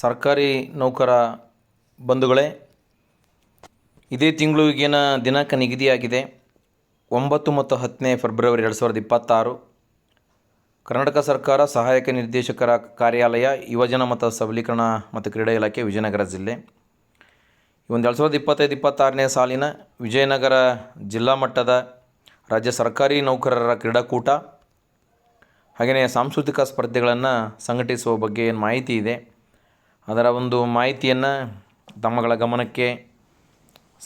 ಸರ್ಕಾರಿ ನೌಕರ ಬಂಧುಗಳೇ, ಇದೇ ತಿಂಗಳು ಈಗಿನ ದಿನಾಂಕ ನಿಗದಿಯಾಗಿದೆ ಒಂಬತ್ತು ಮತ್ತು ಹತ್ತನೇ ಫೆಬ್ರವರಿ ಎರಡು ಸಾವಿರದ ಇಪ್ಪತ್ತಾರು, ಕರ್ನಾಟಕ ಸರ್ಕಾರ ಸಹಾಯಕ ನಿರ್ದೇಶಕರ ಕಾರ್ಯಾಲಯ, ಯುವಜನ ಮತ್ತು ಸಬಲೀಕರಣ ಮತ್ತು ಕ್ರೀಡಾ ಇಲಾಖೆ, ವಿಜಯನಗರ ಜಿಲ್ಲೆ. ಒಂದು ಎರಡು ಸಾವಿರದ ಇಪ್ಪತ್ತೈದು, ಇಪ್ಪತ್ತಾರನೇ ಸಾಲಿನ ವಿಜಯನಗರ ಜಿಲ್ಲಾ ಮಟ್ಟದ ರಾಜ್ಯ ಸರ್ಕಾರಿ ನೌಕರರ ಕ್ರೀಡಾಕೂಟ ಹಾಗೆಯೇ ಸಾಂಸ್ಕೃತಿಕ ಸ್ಪರ್ಧೆಗಳನ್ನು ಸಂಘಟಿಸುವ ಬಗ್ಗೆ ಏನು ಮಾಹಿತಿ ಇದೆ? ಅದರ ಒಂದು ಮಾಹಿತಿಯನ್ನು ತಮ್ಮಗಳ ಗಮನಕ್ಕೆ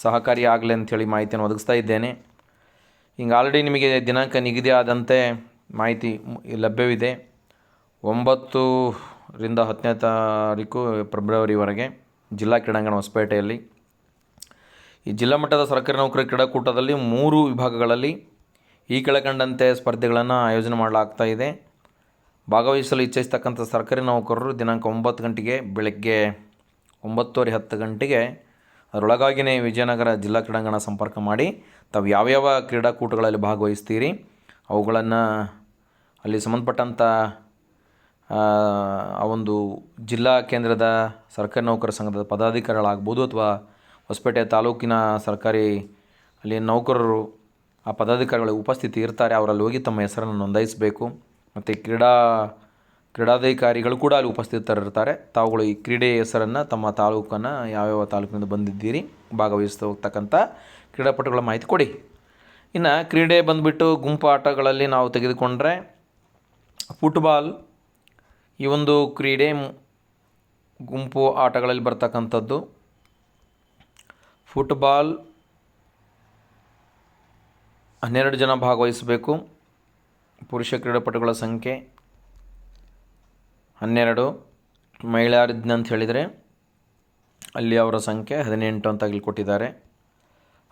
ಸಹಕಾರಿ ಆಗಲಿ ಅಂಥೇಳಿ ಮಾಹಿತಿಯನ್ನು ಒದಗಿಸ್ತಾ ಇದ್ದೇನೆ. ಹಿಂಗೆ ಆಲ್ರೆಡಿ ನಿಮಗೆ ದಿನಾಂಕ ನಿಗದಿ ಆದಂತೆ ಮಾಹಿತಿ ಲಭ್ಯವಿದೆ. ಲಭ್ಯವಿದೆ ಒಂಬತ್ತರಿಂದ ಹತ್ತನೇ ತಾರೀಕು ಫೆಬ್ರವರಿವರೆಗೆ ಜಿಲ್ಲಾ ಕ್ರೀಡಾಂಗಣ ಹೊಸಪೇಟೆಯಲ್ಲಿ. ಈ ಜಿಲ್ಲಾ ಮಟ್ಟದ ಸರ್ಕಾರಿ ನೌಕರ ಕ್ರೀಡಾಕೂಟದಲ್ಲಿ ಮೂರು ವಿಭಾಗಗಳಲ್ಲಿ ಈ ಕೆಳಕಂಡಂತೆ ಸ್ಪರ್ಧೆಗಳನ್ನು ಆಯೋಜನೆ ಮಾಡಲಾಗ್ತಾ ಇದೆ. ಭಾಗವಹಿಸಲು ಇಚ್ಛಿಸ್ತಕ್ಕಂಥ ಸರ್ಕಾರಿ ನೌಕರರು ದಿನಾಂಕ ಒಂಬತ್ತು ಗಂಟೆಗೆ ಬೆಳಗ್ಗೆ ಒಂಬತ್ತುವರೆ ಹತ್ತು ಗಂಟೆಗೆ ಅದರೊಳಗಾಗಿಯೇ ವಿಜಯನಗರ ಜಿಲ್ಲಾ ಕ್ರೀಡಾಂಗಣ ಸಂಪರ್ಕ ಮಾಡಿ ತಾವು ಯಾವ್ಯಾವ ಕ್ರೀಡಾಕೂಟಗಳಲ್ಲಿ ಭಾಗವಹಿಸ್ತೀರಿ, ಅವುಗಳನ್ನು ಅಲ್ಲಿ ಸಂಬಂಧಪಟ್ಟಂಥ ಆ ಒಂದು ಜಿಲ್ಲಾ ಕೇಂದ್ರದ ಸರ್ಕಾರಿ ನೌಕರ ಸಂಘದ ಪದಾಧಿಕಾರಿಗಳಾಗ್ಬೋದು ಅಥವಾ ಹೊಸಪೇಟೆ ತಾಲೂಕಿನ ಸರ್ಕಾರಿ ಅಲ್ಲಿ ನೌಕರರು ಆ ಪದಾಧಿಕಾರಿಗಳ ಉಪಸ್ಥಿತಿ ಇರ್ತಾರೆ, ಅವರಲ್ಲಿ ಹೋಗಿ ತಮ್ಮ ಹೆಸರನ್ನು ನೋಂದಾಯಿಸಬೇಕು. ಮತ್ತು ಕ್ರೀಡಾ, ಕ್ರೀಡಾಧಿಕಾರಿಗಳು ಕೂಡ ಅಲ್ಲಿ ಉಪಸ್ಥಿತರಿರ್ತಾರೆ ತಾವುಗಳು ಈ ಕ್ರೀಡೆಯ ಹೆಸರನ್ನು, ತಮ್ಮ ತಾಲೂಕನ್ನು ಯಾವ್ಯಾವ ತಾಲೂಕಿನಿಂದ ಬಂದಿದ್ದೀರಿ, ಭಾಗವಹಿಸ್ತಾ ಹೋಗ್ತಕ್ಕಂಥ ಕ್ರೀಡಾಪಟುಗಳ ಮಾಹಿತಿ ಕೊಡಿ. ಇನ್ನು ಕ್ರೀಡೆ ಬಂದುಬಿಟ್ಟು ಗುಂಪು ಆಟಗಳಲ್ಲಿ ನಾವು ತೆಗೆದುಕೊಂಡ್ರೆ, ಫುಟ್ಬಾಲ್ ಈ ಒಂದು ಕ್ರೀಡೆ ಗುಂಪು ಆಟಗಳಲ್ಲಿ ಬರ್ತಕ್ಕಂಥದ್ದು. ಫುಟ್ಬಾಲ್ ಹನ್ನೆರಡು ಜನ ಭಾಗವಹಿಸಬೇಕು. ಪುರುಷ ಕ್ರೀಡಾಪಟುಗಳ ಸಂಖ್ಯೆ ಹನ್ನೆರಡು. ಮಹಿಳೆಯರಿದ್ನ ಅಂತ ಹೇಳಿದರೆ ಅಲ್ಲಿ ಅವರ ಸಂಖ್ಯೆ ಹದಿನೆಂಟು ಅಂತ ಇಲ್ಲಿ ಕೊಟ್ಟಿದ್ದಾರೆ.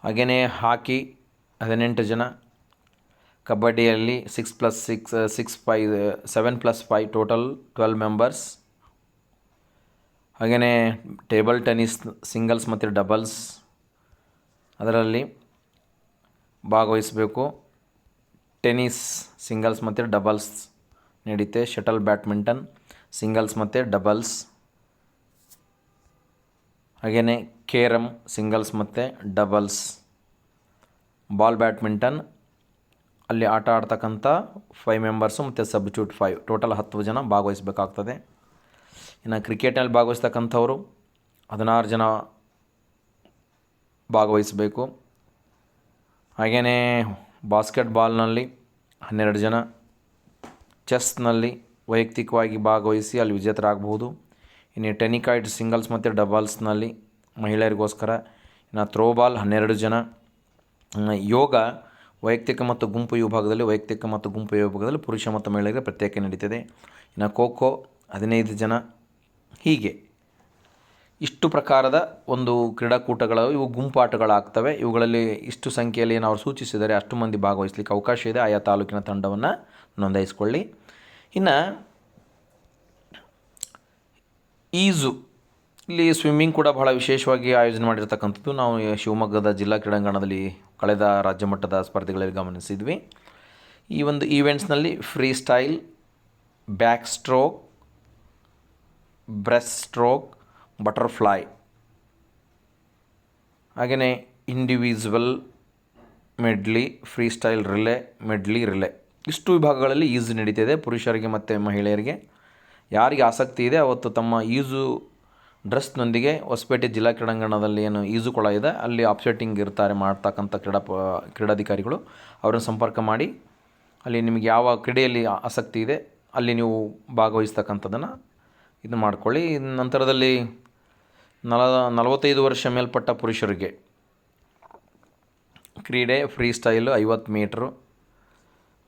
ಹಾಗೆಯೇ ಹಾಕಿ ಹದಿನೆಂಟು ಜನ ಕಬಡ್ಡಿಯಲ್ಲಿ six plus six six five seven plus five total twelve members ಹಾಗೆಯೇ ಟೇಬಲ್ ಟೆನ್ನಿಸ್ ಸಿಂಗಲ್ಸ್ ಮತ್ತು ಡಬಲ್ಸ್ ಅದರಲ್ಲಿ ಭಾಗವಹಿಸಬೇಕು. ಟೆನಿಸ್, ಸಿಂಗಲ್ಸ್ ಮತ್ತು ಡಬಲ್ಸ್ ನಡೀತೆ ಶಟಲ್ ಬ್ಯಾಡ್ಮಿಂಟನ್, ಸಿಂಗಲ್ಸ್ ಮತ್ತು ಡಬಲ್ಸ್. ಹಾಗೆಯೇ ಕೇರಮ್ ಸಿಂಗಲ್ಸ್ ಮತ್ತು ಡಬಲ್ಸ್. ಬಾಲ್ ಬ್ಯಾಡ್ಮಿಂಟನ್, ಅಲ್ಲಿ ಆಟ ಆಡ್ತಕ್ಕಂಥ ಫೈವ್ ಮೆಂಬರ್ಸು ಮತ್ತು ಸಬ್ಸ್ಟ್ಯೂಟ್ ಫೈವ್ ಟೋಟಲ್ ಹತ್ತು ಜನ ಭಾಗವಹಿಸಬೇಕಾಗ್ತದೆ. ಇನ್ನು ಕ್ರಿಕೆಟ್ನಲ್ಲಿ ಭಾಗವಹಿಸ್ತಕ್ಕಂಥವರು ಹದಿನಾರು ಜನ ಭಾಗವಹಿಸಬೇಕು. ಹಾಗೆಯೇ ಬಾಸ್ಕೆಟ್ಬಾಲ್ನಲ್ಲಿ ಹನ್ನೆರಡು ಜನ, ಚೆಸ್ನಲ್ಲಿ ವೈಯಕ್ತಿಕವಾಗಿ ಭಾಗವಹಿಸಿ ಅಲ್ಲಿ ವಿಜೇತರಾಗಬಹುದು. ಇನ್ನು ಟೆನಿಕಾಯ್ಡ್ ಸಿಂಗಲ್ಸ್ ಮತ್ತು ಡಬಲ್ಸ್ನಲ್ಲಿ ಮಹಿಳೆಯರಿಗೋಸ್ಕರ ಇನ್ನು ಥ್ರೋಬಾಲ್ ಹನ್ನೆರಡು ಜನ. ಯೋಗ ವೈಯಕ್ತಿಕ ಮತ್ತು ಗುಂಪು ವಿಭಾಗದಲ್ಲಿ ವೈಯಕ್ತಿಕ ಮತ್ತು ಗುಂಪು ವಿಭಾಗದಲ್ಲಿ ಪುರುಷ ಮತ್ತು ಮಹಿಳೆಯರಿಗೆ ಪ್ರತ್ಯೇಕ ನಡೀತದೆ. ಇನ್ನು ಖೋ ಖೋ ಹದಿನೈದು ಜನ. ಹೀಗೆ. ಇಷ್ಟು ಪ್ರಕಾರದ ಒಂದು ಕ್ರೀಡಾಕೂಟಗಳು, ಇವು ಗುಂಪಾಟಗಳಾಗ್ತವೆ. ಇವುಗಳಲ್ಲಿ ಇಷ್ಟು ಸಂಖ್ಯೆಯಲ್ಲಿ ಏನು ಅವ್ರು ಸೂಚಿಸಿದರೆ ಅಷ್ಟು ಮಂದಿ ಭಾಗವಹಿಸಲಿಕ್ಕೆ ಅವಕಾಶ ಇದೆ. ಆಯಾ ತಾಲೂಕಿನ ತಂಡವನ್ನು ನೋಂದಾಯಿಸಿಕೊಳ್ಳಿ. ಇನ್ನು ಈಜು. ಇಲ್ಲಿ ಸ್ವಿಮ್ಮಿಂಗ್ ಕೂಡ ಬಹಳ ವಿಶೇಷವಾಗಿ ಆಯೋಜನೆ ಮಾಡಿರ್ತಕ್ಕಂಥದ್ದು. ನಾವು ಶಿವಮೊಗ್ಗದ ಜಿಲ್ಲಾ ಕ್ರೀಡಾಂಗಣದಲ್ಲಿ ಕಳೆದ ರಾಜ್ಯ ಮಟ್ಟದ ಸ್ಪರ್ಧೆಗಳಲ್ಲಿ ಗಮನಿಸಿದ್ವಿ. ಈ ಒಂದು ಈವೆಂಟ್ಸ್ನಲ್ಲಿ freestyle backstroke breaststroke butterfly. ಹಾಗೆಯೇ individual, medley freestyle relay, medley relay. ಇಷ್ಟು ವಿಭಾಗಗಳಲ್ಲಿ ಈಜು ನಡೀತಿದೆ ಪುರುಷರಿಗೆ ಮತ್ತು ಮಹಿಳೆಯರಿಗೆ. ಯಾರಿಗೆ ಆಸಕ್ತಿ ಇದೆ, ಅವತ್ತು ತಮ್ಮ ಈಜು ಡ್ರೆಸ್ನೊಂದಿಗೆ ಹೊಸಪೇಟೆ ಜಿಲ್ಲಾ ಕ್ರೀಡಾಂಗಣದಲ್ಲಿ ಏನು ಈಜು ಕೊಳ ಇದೆ, ಅಲ್ಲಿ ಆಪ್ಸೆಟ್ಟಿಂಗ್ ಇರ್ತಾರೆ ಮಾಡ್ತಕ್ಕಂಥ ಕ್ರೀಡಾ ಕ್ರೀಡಾಧಿಕಾರಿಗಳು. ಅವರನ್ನು ಸಂಪರ್ಕ ಮಾಡಿ, ಅಲ್ಲಿ ನಿಮಗೆ ಯಾವ ಕ್ರೀಡೆಯಲ್ಲಿ ಆಸಕ್ತಿ ಇದೆ, ಅಲ್ಲಿ ನೀವು ಭಾಗವಹಿಸ್ತಕ್ಕಂಥದ್ದನ್ನು ಇದು ಮಾಡ್ಕೊಳ್ಳಿ. ನಂತರದಲ್ಲಿ ನಲ, ನಲವತ್ತೈದು ವರ್ಷ ಮೇಲ್ಪಟ್ಟ ಪುರುಷರಿಗೆ ಕ್ರೀಡೆ, ಫ್ರೀ ಸ್ಟೈಲು ಐವತ್ತು ಮೀಟ್ರು,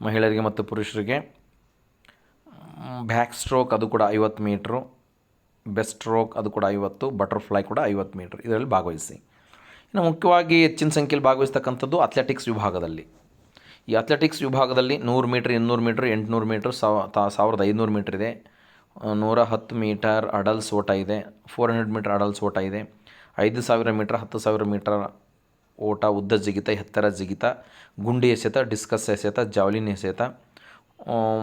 ಮಹಿಳೆಯರಿಗೆ ಮತ್ತು ಪುರುಷರಿಗೆ ಬ್ಯಾಕ್ ಸ್ಟ್ರೋಕ್ ಅದು ಕೂಡ ಐವತ್ತು ಮೀಟ್ರು, ಬೆಸ್ಟ್ ಸ್ಟ್ರೋಕ್ ಅದು ಕೂಡ ಐವತ್ತು, ಬಟರ್ಫ್ಲೈ ಕೂಡ ಐವತ್ತು ಮೀಟ್ರ್. ಇದರಲ್ಲಿ ಭಾಗವಹಿಸಿ. ಇನ್ನು ಮುಖ್ಯವಾಗಿ ಹೆಚ್ಚಿನ ಸಂಖ್ಯೆಯಲ್ಲಿ ಭಾಗವಹಿಸ್ತಕ್ಕಂಥದ್ದು ಅಥ್ಲೆಟಿಕ್ಸ್ ವಿಭಾಗದಲ್ಲಿ. ಈ ಅಥ್ಲೆಟಿಕ್ಸ್ ವಿಭಾಗದಲ್ಲಿ ನೂರು ಮೀಟ್ರ್, ಇನ್ನೂರು ಮೀಟ್ರ್, ಎಂಟುನೂರು ಮೀಟ್ರ್ ಸಾವಿರದ ಐನೂರು ಮೀಟ್ರ್ ಇದೆ ನೂರ ಹತ್ತು ಮೀಟರ್ ಅಡಲ್ಸ್ ಓಟ ಇದೆ ಫೋರ್ ಹಂಡ್ರೆಡ್ ಮೀಟರ್ ಅಡಲ್ಸ್ ಓಟ ಇದೆ, ಐದು ಸಾವಿರ ಮೀಟ್ರ್, ಹತ್ತು ಸಾವಿರ ಮೀಟರ್ ಓಟ, ಉದ್ದ ಜಿಗಿತ, ಎತ್ತರ ಜಿಗಿತ, ಗುಂಡಿ ಎಸೆತ ಡಿಸ್ಕಸ್ ಎಸೆತ, ಜಾವ್ಲಿನ್ ಎಸೆತ.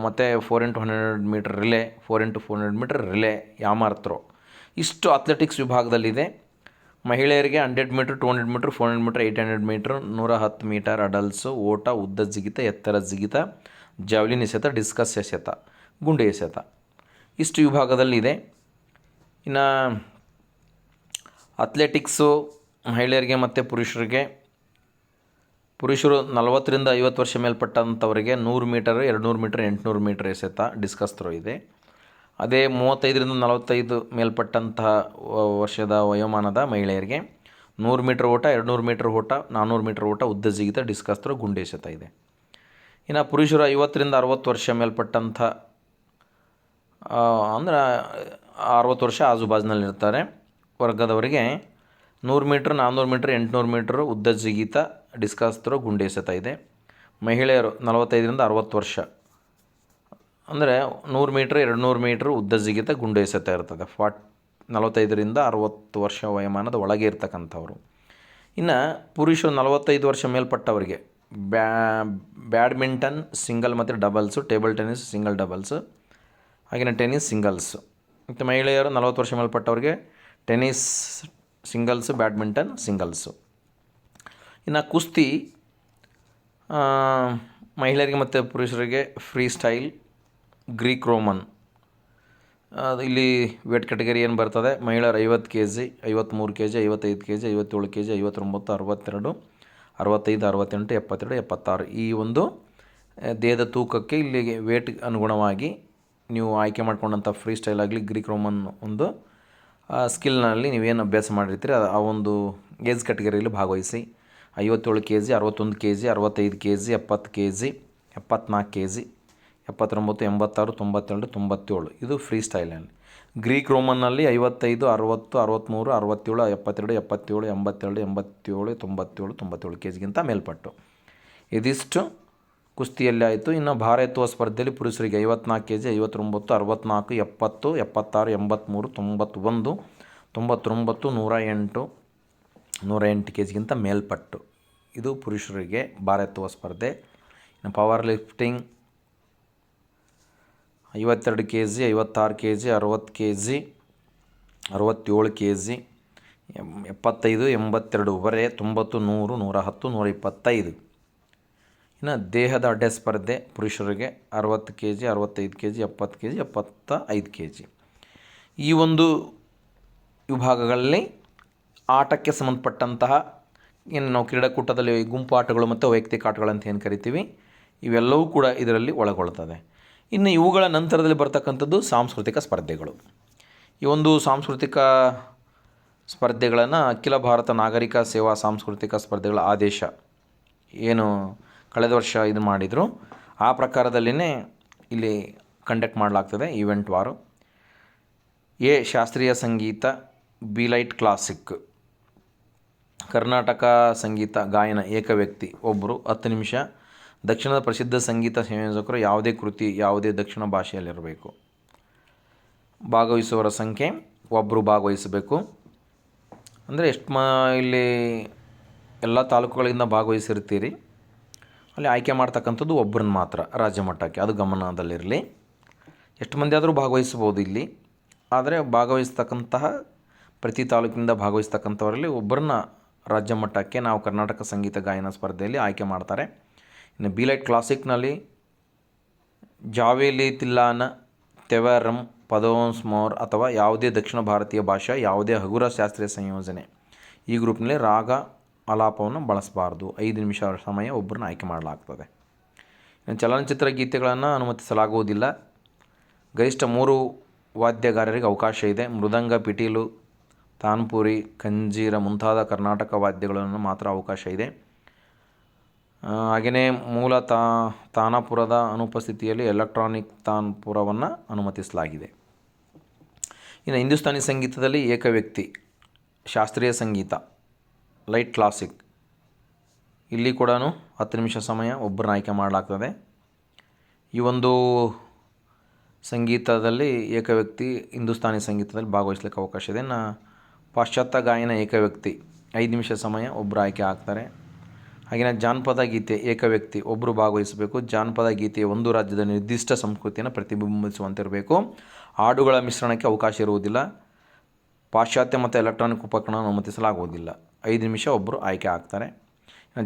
ಮತ್ತು four into hundred metre relay four into four hundred metre relay ಯಾಮಾರ್ತ್ರೋ. Throw ಇಷ್ಟು ಅಥ್ಲೆಟಿಕ್ಸ್ ವಿಭಾಗದಲ್ಲಿದೆ. ಮಹಿಳೆಯರಿಗೆ hundred metre two hundred metre four hundred metre eight hundred metre ನೂರ ಹತ್ತು ಮೀಟರ್ ಅಡಲ್ಸು ಓಟ, ಉದ್ದ ಜಿಗಿತ, ಎತ್ತರ ಜಿಗಿತ, ಜಾವ್ಲಿನ್ ಎಸೆತ ಡಿಸ್ಕಸ್ ಎಸೆತ, ಗುಂಡೆ ಎಸೆತ. ಇಷ್ಟು ವಿಭಾಗದಲ್ಲಿದೆ. ಇನ್ನು ಅಥ್ಲೆಟಿಕ್ಸು ಮಹಿಳೆಯರಿಗೆ ಮತ್ತು ಪುರುಷರಿಗೆ. ಪುರುಷರು ನಲವತ್ತರಿಂದ ಐವತ್ತು ವರ್ಷ ಮೇಲ್ಪಟ್ಟಂಥವರಿಗೆ ನೂರು ಮೀಟರ್ ಎರಡು ನೂರು ಮೀಟರ್, ಎಂಟುನೂರು ಮೀಟರ್ ಎಸೆತ ಡಿಸ್ಕಸ್ ಥ್ರೋ ಇದೆ. ಅದೇ ಮೂವತ್ತೈದರಿಂದ ನಲವತ್ತೈದು ಮೇಲ್ಪಟ್ಟಂತಹ ವರ್ಷದ ವಯೋಮಾನದ ಮಹಿಳೆಯರಿಗೆ ನೂರು ಮೀಟರ್ ಓಟ ಎರಡು ಮೀಟರ್ ಓಟ, ನಾನ್ನೂರು ಮೀಟರ್ ಓಟ ಉದ್ದ ಜಿಗಿತ ಡಿಸ್ಕಸ್ ಥ್ರೋ ಗುಂಡು ಎಸೆತ ಇದೆ. ಇನ್ನು ಪುರುಷರು ಐವತ್ತರಿಂದ ಅರವತ್ತು ವರ್ಷ ಮೇಲ್ಪಟ್ಟಂಥ ಅಂದ್ರೆ ಅರವತ್ತು ವರ್ಷ ಆಜುಬಾಜಿನಲ್ಲಿರ್ತಾರೆ ವರ್ಗದವರಿಗೆ ನೂರು ಮೀಟ್ರ್, ನಾನ್ನೂರು ಮೀಟ್ರ್, ಎಂಟುನೂರು ಮೀಟ್ರ್ ಉದ್ದ ಜಿಗಿತ ಡಿಸ್ಕಸ್ ಥ್ರೋ ಗುಂಡು ಎಸೆತ ಇದೆ. ಮಹಿಳೆಯರು ನಲವತ್ತೈದರಿಂದ ಅರವತ್ತು ವರ್ಷ. ಅಂದರೆ ನೂರು ಮೀಟ್ರ್ ಎರಡು ನೂರು ಮೀಟ್ರ್ ಉದ್ದ ಜಿಗಿತ ಗುಂಡು ಎಸೆತ ಇರ್ತದೆ. ಫಾಟ್ ನಲವತ್ತೈದರಿಂದ ಅರವತ್ತು ವರ್ಷ ವಯೋಮಾನದ ಒಳಗೆ ಇರ್ತಕ್ಕಂಥವ್ರು. ಇನ್ನು ಪುರುಷರು ನಲವತ್ತೈದು ವರ್ಷ ಮೇಲ್ಪಟ್ಟವರಿಗೆ ಬ್ಯಾ, ಬ್ಯಾಡ್ಮಿಂಟನ್, ಸಿಂಗಲ್ ಮತ್ತು doubles, table tennis single doubles ಹಾಗೆಯೇ ಟೆನ್ನಿಸ್ ಸಿಂಗಲ್ಸ್. ಮತ್ತು ಮಹಿಳೆಯರು ನಲವತ್ತು ವರ್ಷ ಮೇಲ್ಪಟ್ಟವರಿಗೆ ಟೆನ್ನಿಸ್ ಸಿಂಗಲ್ಸು, ಬ್ಯಾಡ್ಮಿಂಟನ್ ಸಿಂಗಲ್ಸು. ಇನ್ನು ಕುಸ್ತಿ ಮಹಿಳೆಯರಿಗೆ ಮತ್ತು ಪುರುಷರಿಗೆ ಫ್ರೀ ಸ್ಟೈಲ್, ಗ್ರೀಕ್ ರೋಮನ್. ಇಲ್ಲಿ ವೇಟ್ ಕ್ಯಾಟಗರಿ ಏನು ಬರ್ತದೆ? ಮಹಿಳೆಯರು ಐವತ್ತು ಕೆ ಜಿ ಐವತ್ತ್ಮೂರು ಕೆ ಜಿ ಐವತ್ತೈದು ಕೆ ಜಿ ಐವತ್ತೇಳು ಕೆ ಜಿ ಐವತ್ತೊಂಬತ್ತು, ಅರವತ್ತೆರಡು, ಅರವತ್ತೈದು, ಅರವತ್ತೆಂಟು, ಎಪ್ಪತ್ತೆರಡು, ಎಪ್ಪತ್ತಾರು ಈ ಒಂದು ದೇಹದ ತೂಕಕ್ಕೆ ಇಲ್ಲಿಗೆ ವೇಟ್ ಅನುಗುಣವಾಗಿ ನೀವು ಆಯ್ಕೆ ಮಾಡ್ಕೊಂಡಂಥ ಫ್ರೀ ಸ್ಟೈಲ್ ಆಗಲಿ ಗ್ರೀಕ್ ರೋಮನ್ ಒಂದು ಸ್ಕಿಲ್ನಲ್ಲಿ ನೀವೇನು ಅಭ್ಯಾಸ ಮಾಡಿರ್ತೀರಿ ಆ- ಒಂದು ಏಜ್ ಕ್ಯಾಟಗರಿಯಲ್ಲಿ ಭಾಗವಹಿಸಿ. ಐವತ್ತೇಳು ಕೆ ಜಿ ಅರವತ್ತೊಂದು ಕೆ ಜಿ ಅರವತ್ತೈದು ಕೆ ಜಿ ಎಪ್ಪತ್ತು ಕೆ ಜಿ ಎಪ್ಪತ್ನಾಲ್ಕು ಕೆ ಜಿ ಎಪ್ಪತ್ತೊಂಬತ್ತು, ಎಂಬತ್ತಾರು, ತೊಂಬತ್ತೆರಡು, ತೊಂಬತ್ತೇಳು. ಇದು ಫ್ರೀ ಸ್ಟೈಲಲ್ಲಿ ಗ್ರೀಕ್ ರೋಮನ್ನಲ್ಲಿ ಐವತ್ತೈದು, ಅರವತ್ತು ಅರವತ್ತ್ಮೂರು ಅರವತ್ತೇಳು, ಎಪ್ಪತ್ತೆರಡು, ಎಪ್ಪತ್ತೇಳು, ಎಂಬತ್ತೆರಡು, ಎಂಬತ್ತೇಳು, ತೊಂಬತ್ತೇಳು ತೊಂಬತ್ತೇಳು ಕೆ ಜಿಗಿಂತ ಮೇಲ್ಪಟ್ಟು. ಇದಿಷ್ಟು ಕುಸ್ತಿಯಲ್ಲಿ ಆಯಿತು. ಇನ್ನು ಭಾರ ಎತ್ತುವ ಸ್ಪರ್ಧೆಯಲ್ಲಿ ಪುರುಷರಿಗೆ ಐವತ್ನಾಲ್ಕು ಕೆ ಜಿ ಐವತ್ತೊಂಬತ್ತು, ಅರವತ್ನಾಲ್ಕು, ಎಪ್ಪತ್ತು, ಎಪ್ಪತ್ತಾರು ಎಂಬತ್ತ್ಮೂರು ತೊಂಬತ್ತೊಂದು ತೊಂಬತ್ತೊಂಬತ್ತು, ನೂರ ಎಂಟು ನೂರ ಎಂಟು ಕೆ ಜಿಗಿಂತ ಮೇಲ್ಪಟ್ಟು. ಇದು ಪುರುಷರಿಗೆ ಭಾರ ಎತ್ತುವ ಸ್ಪರ್ಧೆ. ಇನ್ನು ಪವರ್ ಲಿಫ್ಟಿಂಗ್ ಐವತ್ತೆರಡು ಕೆ ಜಿ ಐವತ್ತಾರು ಕೆ ಜಿ ಅರವತ್ತು ಕೆ ಜಿ ಅರವತ್ತೇಳು ಕೆ ಜಿ ಎಪ್ಪತ್ತೈದು, ಎಂಬತ್ತೆರಡು ಬರೆ ತೊಂಬತ್ತು, ನೂರು, ನೂರ ಹತ್ತು, ನೂರ ಇಪ್ಪತ್ತೈದು. ಇನ್ನು ದೇಹದ ಅಡ್ಡ ಸ್ಪರ್ಧೆ ಪುರುಷರಿಗೆ ಅರವತ್ತು ಕೆ ಜಿ ಅರವತ್ತೈದು ಕೆ ಜಿ ಎಪ್ಪತ್ತು ಕೆ ಜಿ ಎಪ್ಪತ್ತ ಐದು ಕೆ ಜಿ ಈ ಒಂದು ವಿಭಾಗಗಳಲ್ಲಿ ಆಟಕ್ಕೆ ಸಂಬಂಧಪಟ್ಟಂತಹ ಏನು ನಾವು ಕ್ರೀಡಾಕೂಟದಲ್ಲಿ ಗುಂಪು ಆಟಗಳು ಮತ್ತು ವೈಯಕ್ತಿಕ ಆಟಗಳಂತ ಏನು ಕರಿತೀವಿ, ಇವೆಲ್ಲವೂ ಕೂಡ ಇದರಲ್ಲಿ ಒಳಗೊಳ್ತದೆ. ಇನ್ನು ಇವುಗಳ ನಂತರದಲ್ಲಿ ಬರ್ತಕ್ಕಂಥದ್ದು ಸಾಂಸ್ಕೃತಿಕ ಸ್ಪರ್ಧೆಗಳು. ಈ ಒಂದು ಸಾಂಸ್ಕೃತಿಕ ಸ್ಪರ್ಧೆಗಳನ್ನು ಅಖಿಲ ಭಾರತ ನಾಗರಿಕ ಸೇವಾ ಸಾಂಸ್ಕೃತಿಕ ಸ್ಪರ್ಧೆಗಳ ಆದೇಶ ಏನು ಕಳೆದ ವರ್ಷ ಇದು ಮಾಡಿದರು. ಆ ಪ್ರಕಾರದಲ್ಲಿನೇ ಇಲ್ಲಿ ಕಂಡಕ್ಟ್ ಮಾಡಲಾಗ್ತದೆ ಈವೆಂಟ್ ವಾರು. ಎ ಶಾಸ್ತ್ರೀಯ ಸಂಗೀತ, ಬಿ ಲೈಟ್ ಕ್ಲಾಸಿಕ್ ಕರ್ನಾಟಕ ಸಂಗೀತ ಗಾಯನ ಏಕ ವ್ಯಕ್ತಿ ಒಬ್ಬರು ಹತ್ತು ನಿಮಿಷ. ದಕ್ಷಿಣದ ಪ್ರಸಿದ್ಧ ಸಂಗೀತ ಸಂಯೋಜಕರು ಯಾವುದೇ ಕೃತಿ, ಯಾವುದೇ ದಕ್ಷಿಣ ಭಾಷೆಯಲ್ಲಿರಬೇಕು. ಭಾಗವಹಿಸುವವರ ಸಂಖ್ಯೆ ಒಬ್ಬರು ಭಾಗವಹಿಸಬೇಕು. ಅಂದರೆ ಎಷ್ಟು ಮ ಇಲ್ಲಿ ಎಲ್ಲ ತಾಲೂಕುಗಳಿಂದ ಭಾಗವಹಿಸಿರ್ತೀರಿ. ಅಲ್ಲಿ ಆಯ್ಕೆ ಮಾಡ್ತಕ್ಕಂಥದ್ದು ಒಬ್ಬರನ್ನ ಮಾತ್ರ, ರಾಜ್ಯ ಮಟ್ಟಕ್ಕೆ. ಅದು ಗಮನದಲ್ಲಿರಲಿ. ಎಷ್ಟು ಮಂದಿ ಆದರೂ ಭಾಗವಹಿಸ್ಬೋದು ಇಲ್ಲಿ. ಆದರೆ ಭಾಗವಹಿಸ್ತಕ್ಕಂತಹ, ಪ್ರತಿ ತಾಲೂಕಿನಿಂದ ಭಾಗವಹಿಸ್ತಕ್ಕಂಥವರಲ್ಲಿ ಒಬ್ಬರನ್ನ ರಾಜ್ಯ ಮಟ್ಟಕ್ಕೆ ನಾವು ಕರ್ನಾಟಕ ಸಂಗೀತ ಗಾಯನ ಸ್ಪರ್ಧೆಯಲ್ಲಿ ಆಯ್ಕೆ ಮಾಡ್ತಾರೆ. ಇನ್ನು ಬಿಲೈಟ್ ಕ್ಲಾಸಿಕ್ನಲ್ಲಿ ಜಾವೇಲಿ ತಿಲ್ಲಾನ, ತೆವರಂ ಪದೋನ್ಸ್ಮೋರ್ ಅಥವಾ ಯಾವುದೇ ದಕ್ಷಿಣ ಭಾರತೀಯ ಭಾಷಾ, ಯಾವುದೇ ಹಗುರ ಶಾಸ್ತ್ರೀಯ ಸಂಯೋಜನೆ. ಈ ಗ್ರೂಪ್ನಲ್ಲಿ ರಾಗ ಆಲಾಪವನ್ನು ಬಳಸಬಾರ್ದು. ಐದು ನಿಮಿಷ ಸಮಯ ಒಬ್ಬರನ್ನ ಆಯ್ಕೆ ಮಾಡಲಾಗ್ತದೆ. ಚಲನಚಿತ್ರ ಗೀತೆಗಳನ್ನು ಅನುಮತಿಸಲಾಗುವುದಿಲ್ಲ. ಗರಿಷ್ಠ ಮೂರು ವಾದ್ಯಗಾರರಿಗೆ ಅವಕಾಶ ಇದೆ. ಮೃದಂಗ, ಪಿಟೀಲು, ತಾನ್ಪುರಿ ಕಂಜೀರ ಮುಂತಾದ ಕರ್ನಾಟಕ ವಾದ್ಯಗಳನ್ನು ಮಾತ್ರ ಅವಕಾಶ ಇದೆ. ಹಾಗೆಯೇ ಮೂಲ ತಾ, ತಾನಾಪುರದ ಅನುಪಸ್ಥಿತಿಯಲ್ಲಿ ಎಲೆಕ್ಟ್ರಾನಿಕ್ ತಾನ್ಪುರವನ್ನು ಅನುಮತಿಸಲಾಗಿದೆ. ಇನ್ನು ಹಿಂದೂಸ್ತಾನಿ ಸಂಗೀತದಲ್ಲಿ ಏಕವ್ಯಕ್ತಿ, ಶಾಸ್ತ್ರೀಯ ಸಂಗೀತ. ಲೈಟ್ ಕ್ಲಾಸಿಕ್ ಇಲ್ಲಿ ಕೂಡ ಹತ್ತು ನಿಮಿಷ ಸಮಯ ಒಬ್ಬರನ್ನ ಆಯ್ಕೆ ಮಾಡಲಾಗ್ತದೆ. ಈ ಒಂದು ಸಂಗೀತದಲ್ಲಿ ಏಕ ವ್ಯಕ್ತಿ ಹಿಂದೂಸ್ತಾನಿ ಸಂಗೀತದಲ್ಲಿ ಭಾಗವಹಿಸ್ಲಿಕ್ಕೆ ಅವಕಾಶ ಇದೆ. ನಾ ಪಾಶ್ಚಾತ್ಯ ಗಾಯನ ಏಕವ್ಯಕ್ತಿ ಐದು ನಿಮಿಷ ಸಮಯ ಒಬ್ಬರು ಆಯ್ಕೆ ಆಗ್ತಾರೆ. ಹಾಗೆಯೇ ಜಾನಪದ ಗೀತೆ ಏಕವ್ಯಕ್ತಿ ಒಬ್ಬರು ಭಾಗವಹಿಸಬೇಕು. ಜಾನಪದ ಗೀತೆ ಒಂದು ರಾಜ್ಯದ ನಿರ್ದಿಷ್ಟ ಸಂಸ್ಕೃತಿಯನ್ನು ಪ್ರತಿಬಿಂಬಿಸುವಂತಿರಬೇಕು. ಹಾಡುಗಳ ಮಿಶ್ರಣಕ್ಕೆ ಅವಕಾಶ ಇರುವುದಿಲ್ಲ. ಪಾಶ್ಚಾತ್ಯ ಮತ್ತು ಎಲೆಕ್ಟ್ರಾನಿಕ್ ಉಪಕರಣ ಅನುಮತಿಸಲಾಗುವುದಿಲ್ಲ. ಐದು ನಿಮಿಷ ಒಬ್ಬರು ಆಯ್ಕೆ ಆಗ್ತಾರೆ.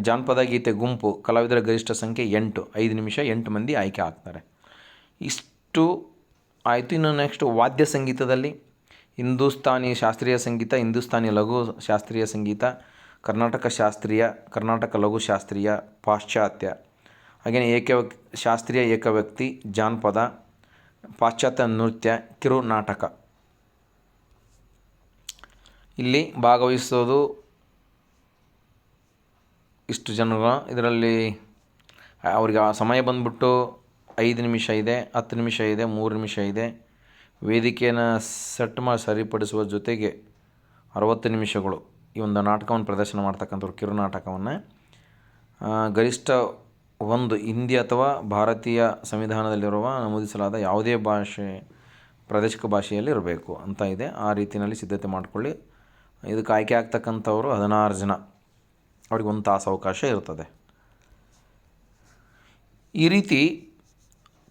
ಜಾನಪದ ಗೀತೆ ಗುಂಪು ಕಲಾವಿದರ ಗರಿಷ್ಠ ಸಂಖ್ಯೆ ಎಂಟು. ಐದು ನಿಮಿಷ ಎಂಟು ಮಂದಿ ಆಯ್ಕೆ ಆಗ್ತಾರೆ. ಇಷ್ಟು ಆಯಿತು. ಇನ್ನು ನೆಕ್ಸ್ಟ್ ವಾದ್ಯ ಸಂಗೀತದಲ್ಲಿ ಹಿಂದೂಸ್ತಾನಿ ಶಾಸ್ತ್ರೀಯ ಸಂಗೀತ, ಹಿಂದೂಸ್ತಾನಿ ಲಘು ಶಾಸ್ತ್ರೀಯ ಸಂಗೀತ, ಕರ್ನಾಟಕ ಶಾಸ್ತ್ರೀಯ, ಕರ್ನಾಟಕ ಲಘು ಶಾಸ್ತ್ರೀಯ, ಪಾಶ್ಚಾತ್ಯ. ಹಾಗೆಯೇ ಏಕವ್ಯಕ್ ಶಾಸ್ತ್ರೀಯ ಏಕವ್ಯಕ್ತಿ, ಜಾನಪದ, ಪಾಶ್ಚಾತ್ಯ ನೃತ್ಯ ಕಿರು ನಾಟಕ ಇಲ್ಲಿ ಭಾಗವಹಿಸೋದು ಇಷ್ಟು ಜನರು, ಇದರಲ್ಲಿ ಅವ್ರಿಗೆ ಆ ಸಮಯ ಬಂದ್ಬಿಟ್ಟು ಐದು ನಿಮಿಷ ಇದೆ, ಹತ್ತು ನಿಮಿಷ ಇದೆ, ಮೂರು ನಿಮಿಷ ಇದೆ. ವೇದಿಕೆಯನ್ನು ಸೆಟ್ ಮಾಡಿ ಸರಿಪಡಿಸುವ ಜೊತೆಗೆ ಅರವತ್ತು ನಿಮಿಷಗಳು ಈ ಒಂದು ನಾಟಕವನ್ನು ಪ್ರದರ್ಶನ ಮಾಡ್ತಕ್ಕಂಥವ್ರು ಕಿರು ನಾಟಕವನ್ನು. ಗರಿಷ್ಠ ಒಂದು ಹಿಂದಿ ಅಥವಾ ಭಾರತೀಯ ಸಂವಿಧಾನದಲ್ಲಿರುವ ನಮೂದಿಸಲಾದ ಯಾವುದೇ ಭಾಷೆ, ಪ್ರಾದೇಶಿಕ ಭಾಷೆಯಲ್ಲಿ ಇರಬೇಕು ಅಂತ ಇದೆ. ಆ ರೀತಿಯಲ್ಲಿ ಸಿದ್ಧತೆ ಮಾಡಿಕೊಳ್ಳಿ. ಇದಕ್ಕೆ ಆಯ್ಕೆ ಆಗ್ತಕ್ಕಂಥವ್ರು ಹದಿನಾರು ಜನ. ಅವ್ರಿಗೆ ಒಂದು ತಾಸು ಅವಕಾಶ ಇರ್ತದೆ. ಈ ರೀತಿ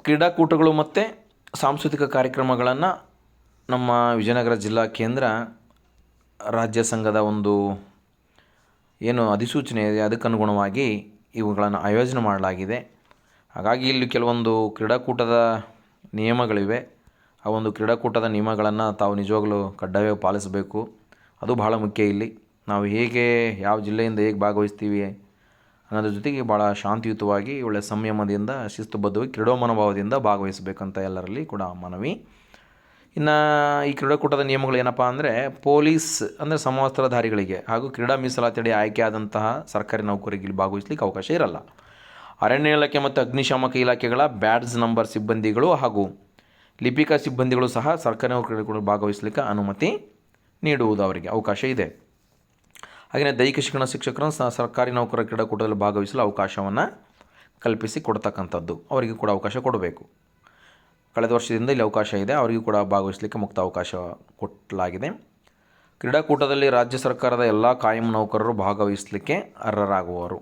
ಕ್ರೀಡಾಕೂಟಗಳು ಮತ್ತು ಸಾಂಸ್ಕೃತಿಕ ಕಾರ್ಯಕ್ರಮಗಳನ್ನು ನಮ್ಮ ವಿಜಯನಗರ ಜಿಲ್ಲಾ ಕೇಂದ್ರ ರಾಜ್ಯ ಸಂಘದ ಒಂದು ಏನು ಅಧಿಸೂಚನೆ ಇದೆ, ಅದಕ್ಕನುಗುಣವಾಗಿ ಇವುಗಳನ್ನು ಆಯೋಜನೆ ಮಾಡಲಾಗಿದೆ. ಹಾಗಾಗಿ ಇಲ್ಲಿ ಕೆಲವೊಂದು ಕ್ರೀಡಾಕೂಟದ ನಿಯಮಗಳಿವೆ. ಆ ಒಂದು ಕ್ರೀಡಾಕೂಟದ ನಿಯಮಗಳನ್ನು ತಾವು ನಿಜವಾಗಲೂ ಕಡ್ಡಾಯವಾಗಿ ಪಾಲಿಸಬೇಕು. ಅದು ಬಹಳ ಮುಖ್ಯ ಇಲ್ಲಿ. ನಾವು ಹೇಗೆ, ಯಾವ ಜಿಲ್ಲೆಯಿಂದ ಹೇಗೆ ಭಾಗವಹಿಸ್ತೀವಿ ಅನ್ನೋದ್ರ ಜೊತೆಗೆ ಭಾಳ ಶಾಂತಿಯುತವಾಗಿ ಒಳ್ಳೆಯ ಸಂಯಮದಿಂದ, ಶಿಸ್ತುಬದ್ಧವಾಗಿ, ಕ್ರೀಡಾ ಮನೋಭಾವದಿಂದ ಭಾಗವಹಿಸಬೇಕಂತ ಎಲ್ಲರಲ್ಲಿ ಕೂಡ ಮನವಿ. ಇನ್ನು ಈ ಕ್ರೀಡಾಕೂಟದ ನಿಯಮಗಳು ಏನಪ್ಪ ಅಂದರೆ, ಪೊಲೀಸ್ ಅಂದರೆ ಸಮವಸ್ತ್ರಧಾರಿಗಳಿಗೆ ಹಾಗೂ ಕ್ರೀಡಾ ಮೀಸಲಾತಿ ಆಯ್ಕೆ ಆದಂತಹ ಸರ್ಕಾರಿ ನೌಕರಿಗೆ ಭಾಗವಹಿಸಲಿಕ್ಕೆ ಅವಕಾಶ ಇರಲ್ಲ. ಅರಣ್ಯ ಇಲಾಖೆ ಮತ್ತು ಅಗ್ನಿಶಾಮಕ ಇಲಾಖೆಗಳ ಬ್ಯಾಡ್ಜ್ ನಂಬರ್ ಸಿಬ್ಬಂದಿಗಳು ಹಾಗೂ ಲಿಪಿಕಾ ಸಿಬ್ಬಂದಿಗಳು ಸಹ ಸರ್ಕಾರಿ ನೌಕರಿಗಳು ಭಾಗವಹಿಸಲಿಕ್ಕೆ ಅನುಮತಿ ನೀಡುವುದು ಅವರಿಗೆ ಅವಕಾಶ ಇದೆ. ಹಾಗೆಯೇ ದೈಹಿಕ ಶಿಕ್ಷಣ ಶಿಕ್ಷಕರು ಸಹ ಸರ್ಕಾರಿ ನೌಕರ ಕ್ರೀಡಾಕೂಟದಲ್ಲಿ ಭಾಗವಹಿಸಲು ಅವಕಾಶವನ್ನು ಕಲ್ಪಿಸಿ ಕೊಡ್ತಕ್ಕಂಥದ್ದು. ಅವರಿಗೆ ಕೂಡ ಅವಕಾಶ ಕೊಡಬೇಕು. ಕಳೆದ ವರ್ಷದಿಂದ ಇಲ್ಲಿ ಅವಕಾಶ ಇದೆ. ಅವರಿಗೂ ಕೂಡ ಭಾಗವಹಿಸಲಿಕ್ಕೆ ಮುಕ್ತ ಅವಕಾಶ ಕೊಟ್ಟಲಾಗಿದೆ ಕ್ರೀಡಾಕೂಟದಲ್ಲಿ ರಾಜ್ಯ ಸರ್ಕಾರದ ಎಲ್ಲ ಕಾಯಂ ನೌಕರರು ಭಾಗವಹಿಸಲಿಕ್ಕೆ ಅರ್ಹರಾಗುವರು.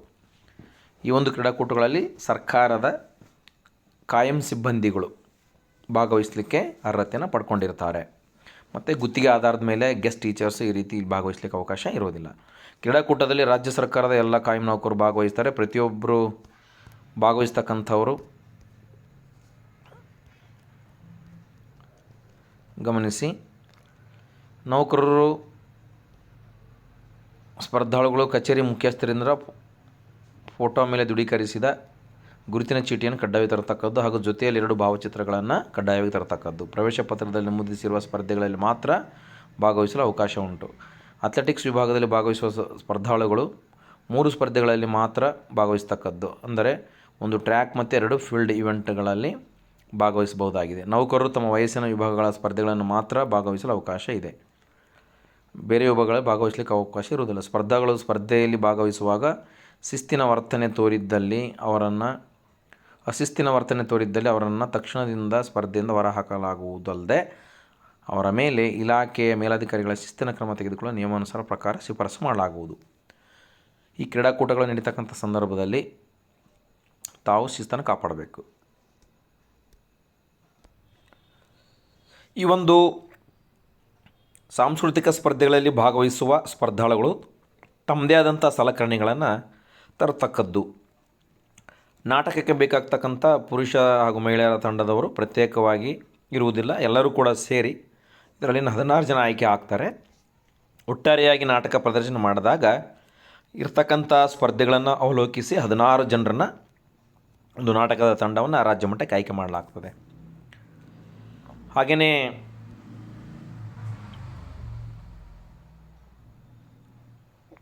ಈ ಒಂದು ಕ್ರೀಡಾಕೂಟಗಳಲ್ಲಿ ಸರ್ಕಾರದ ಕಾಯಂ ಸಿಬ್ಬಂದಿಗಳು ಭಾಗವಹಿಸಲಿಕ್ಕೆ ಅರ್ಹತೆಯನ್ನು ಪಡ್ಕೊಂಡಿರ್ತಾರೆ. ಮತ್ತು ಗುತ್ತಿಗೆ ಆಧಾರದ ಮೇಲೆ ಗೆಸ್ಟ್ ಟೀಚರ್ಸ್ ಈ ರೀತಿ ಭಾಗವಹಿಸಲಿಕ್ಕೆ ಅವಕಾಶ ಇರೋದಿಲ್ಲ. ಕ್ರೀಡಾಕೂಟದಲ್ಲಿ ರಾಜ್ಯ ಸರ್ಕಾರದ ಎಲ್ಲ ಕಾಯಂ ನೌಕರು ಭಾಗವಹಿಸ್ತಾರೆ. ಪ್ರತಿಯೊಬ್ಬರು ಭಾಗವಹಿಸ್ತಕ್ಕಂಥವರು ಗಮನಿಸಿ. ನೌಕರರು, ಸ್ಪರ್ಧಾಳುಗಳು, ಕಚೇರಿ ಮುಖ್ಯಸ್ಥರಿಂದ ಫೋಟೋ ಮೇಲೆ ದೃಢೀಕರಿಸಿದ ಗುರುತಿನ ಚೀಟಿಯನ್ನು ಕಡ್ಡಾಯವಾಗಿ ತರತಕ್ಕದ್ದು ಹಾಗೂ ಜೊತೆಯಲ್ಲಿ ಎರಡು ಭಾವಚಿತ್ರಗಳನ್ನು ಕಡ್ಡಾಯವಾಗಿ ತರತಕ್ಕದ್ದು. ಪ್ರವೇಶ ಪತ್ರದಲ್ಲಿ ನಮೂದಿಸಿರುವ ಸ್ಪರ್ಧೆಗಳಲ್ಲಿ ಮಾತ್ರ ಭಾಗವಹಿಸಲು ಅವಕಾಶ ಉಂಟು. ಅಥ್ಲೆಟಿಕ್ಸ್ ವಿಭಾಗದಲ್ಲಿ ಭಾಗವಹಿಸುವ ಸ್ಪರ್ಧಾಳುಗಳು ಮೂರು ಸ್ಪರ್ಧೆಗಳಲ್ಲಿ ಮಾತ್ರ ಭಾಗವಹಿಸ್ತಕ್ಕದ್ದು. ಅಂದರೆ ಒಂದು ಟ್ರ್ಯಾಕ್ ಮತ್ತು ಎರಡು ಫೀಲ್ಡ್ ಇವೆಂಟ್ಗಳಲ್ಲಿ ಭಾಗವಹಿಸಬಹುದಾಗಿದೆ. ನೌಕರರು ತಮ್ಮ ವಯಸ್ಸಿನ ವಿಭಾಗಗಳ ಸ್ಪರ್ಧೆಗಳನ್ನು ಮಾತ್ರ ಭಾಗವಹಿಸಲು ಅವಕಾಶ ಇದೆ. ಬೇರೆ ವಿಭಾಗಗಳಲ್ಲಿ ಭಾಗವಹಿಸಲಿಕ್ಕೆ ಅವಕಾಶ ಇರುವುದಿಲ್ಲ. ಸ್ಪರ್ಧಾಗಳು ಸ್ಪರ್ಧೆಯಲ್ಲಿ ಭಾಗವಹಿಸುವಾಗ ಶಿಸ್ತಿನ ವರ್ತನೆ ತೋರಿದ್ದಲ್ಲಿ ಅವರನ್ನು ಅಶಿಸ್ತಿನ ವರ್ತನೆ ತೋರಿದ್ದಲ್ಲಿ ಅವರನ್ನು ತಕ್ಷಣದಿಂದ ಸ್ಪರ್ಧೆಯಿಂದ ಹೊರಹಾಕಲಾಗುವುದಲ್ಲದೆ ಅವರ ಮೇಲೆ ಇಲಾಖೆಯ ಮೇಲಾಧಿಕಾರಿಗಳ ಶಿಸ್ತಿನ ಕ್ರಮ ತೆಗೆದುಕೊಳ್ಳಲು ನಿಯಮಾನುಸಾರ ಪ್ರಕಾರ ಶಿಫಾರಸು ಮಾಡಲಾಗುವುದು. ಈ ಕ್ರೀಡಾಕೂಟಗಳು ನಡೀತಕ್ಕಂಥ ಸಂದರ್ಭದಲ್ಲಿ ತಾವು ಶಿಸ್ತನ್ನು ಕಾಪಾಡಬೇಕು. ಈ ಒಂದು ಸಾಂಸ್ಕೃತಿಕ ಸ್ಪರ್ಧೆಗಳಲ್ಲಿ ಭಾಗವಹಿಸುವ ಸ್ಪರ್ಧಾಳುಗಳು ತಮ್ಮದೇ ಆದಂಥ ಸಲಕರಣೆಗಳನ್ನು ತರತಕ್ಕದ್ದು. ನಾಟಕಕ್ಕೆ ಬೇಕಾಗ್ತಕ್ಕಂಥ ಪುರುಷ ಹಾಗೂ ಮಹಿಳೆಯರ ತಂಡದವರು ಪ್ರತ್ಯೇಕವಾಗಿ ಇರುವುದಿಲ್ಲ. ಎಲ್ಲರೂ ಕೂಡ ಸೇರಿ ಇದರಲ್ಲಿ ಹದಿನಾರು ಜನ ಆಯ್ಕೆ ಆಗ್ತಾರೆ. ಒಟ್ಟಾರೆಯಾಗಿ ನಾಟಕ ಪ್ರದರ್ಶನ ಮಾಡಿದಾಗ ಇರ್ತಕ್ಕಂಥ ಸ್ಪರ್ಧೆಗಳನ್ನು ಅವಲೋಕಿಸಿ ಹದಿನಾರು ಜನರನ್ನು ಒಂದು ನಾಟಕದ ತಂಡವನ್ನು ರಾಜ್ಯ ಮಟ್ಟಕ್ಕೆ ಆಯ್ಕೆ ಮಾಡಲಾಗ್ತದೆ. ಹಾಗೆಯೇ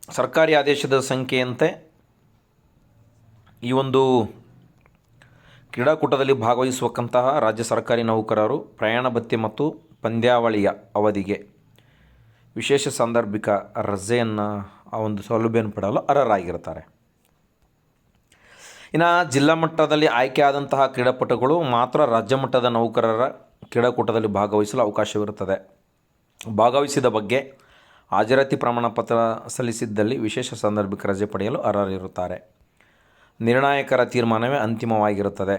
ಸರ್ಕಾರಿ ಆದೇಶದ ಸಂಖ್ಯೆಯಂತೆ ಈ ಒಂದು ಕ್ರೀಡಾಕೂಟದಲ್ಲಿ ಭಾಗವಹಿಸುವಕ್ಕಂತಹ ರಾಜ್ಯ ಸರ್ಕಾರಿ ನೌಕರರು ಪ್ರಯಾಣ ಭತ್ಯೆ ಮತ್ತು ಪಂದ್ಯಾವಳಿಯ ಅವಧಿಗೆ ವಿಶೇಷ ಸಾಂದರ್ಭಿಕ ರಜೆಯನ್ನು ಆ ಒಂದು ಸೌಲಭ್ಯವನ್ನು ಪಡೆಯಲು ಅರ್ಹರಾಗಿರ್ತಾರೆ ಇನ್ನು ಜಿಲ್ಲಾ ಮಟ್ಟದಲ್ಲಿ ಆಯ್ಕೆಯಾದಂತಹ ಕ್ರೀಡಾಪಟುಗಳು ಮಾತ್ರ ರಾಜ್ಯ ಮಟ್ಟದ ನೌಕರರ ಕ್ರೀಡಾಕೂಟದಲ್ಲಿ ಭಾಗವಹಿಸಲು ಅವಕಾಶವಿರುತ್ತದೆ. ಭಾಗವಹಿಸಿದ ಬಗ್ಗೆ ಹಾಜರಾತಿ ಪ್ರಮಾಣ ಪತ್ರ ಸಲ್ಲಿಸಿದ್ದಲ್ಲಿ ವಿಶೇಷ ಸಾಂದರ್ಭಿಕ ರಜೆ ಪಡೆಯಲು ಅರ್ಹರಿರುತ್ತಾರೆ. ನಿರ್ಣಾಯಕರ ತೀರ್ಮಾನವೇ ಅಂತಿಮವಾಗಿರುತ್ತದೆ.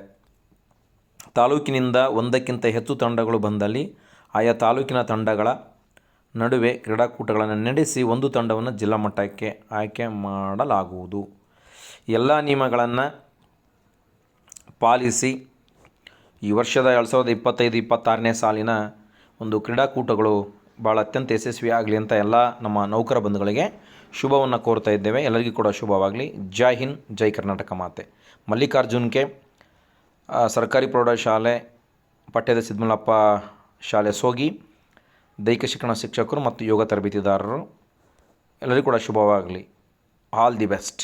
ತಾಲೂಕಿನಿಂದ ಒಂದಕ್ಕಿಂತ ಹೆಚ್ಚು ತಂಡಗಳು ಬಂದಲ್ಲಿ ಆಯಾ ತಾಲೂಕಿನ ತಂಡಗಳ ನಡುವೆ ಕ್ರೀಡಾಕೂಟಗಳನ್ನು ನಡೆಸಿ ಒಂದು ತಂಡವನ್ನು ಜಿಲ್ಲಾ ಮಟ್ಟಕ್ಕೆ ಆಯ್ಕೆ ಮಾಡಲಾಗುವುದು. ಎಲ್ಲ ನಿಯಮಗಳನ್ನು ಪಾಲಿಸಿ ಈ ವರ್ಷದ ಎರಡು ಸಾವಿರದ ಇಪ್ಪತ್ತೈದು ಇಪ್ಪತ್ತಾರನೇ ಸಾಲಿನ ಒಂದು ಕ್ರೀಡಾಕೂಟಗಳು ಭಾಳ ಅತ್ಯಂತ ಯಶಸ್ವಿ ಆಗಲಿ ಅಂತ ಎಲ್ಲ ನಮ್ಮ ನೌಕರ ಬಂಧುಗಳಿಗೆ ಶುಭವನ್ನು ಕೋರ್ತಾ ಇದ್ದೇವೆ. ಎಲ್ಲರಿಗೂ ಕೂಡ ಶುಭವಾಗಲಿ. ಜೈ ಹಿಂದ್, ಜೈ ಕರ್ನಾಟಕ ಮಾತೆ. ಮಲ್ಲಿಕಾರ್ಜುನ್ಗೆ ಸರ್ಕಾರಿ ಪ್ರೌಢಶಾಲೆ ಪಠ್ಯದ ಸಿದ್ದಮಲ್ಲಪ್ಪ ಶಾಲೆ ಸೋಗಿ, ದೈಹಿಕ ಶಿಕ್ಷಣ ಶಿಕ್ಷಕರು ಮತ್ತು ಯೋಗ ತರಬೇತಿದಾರರು, ಎಲ್ಲರಿಗೂ ಕೂಡ ಶುಭವಾಗಲಿ. All the best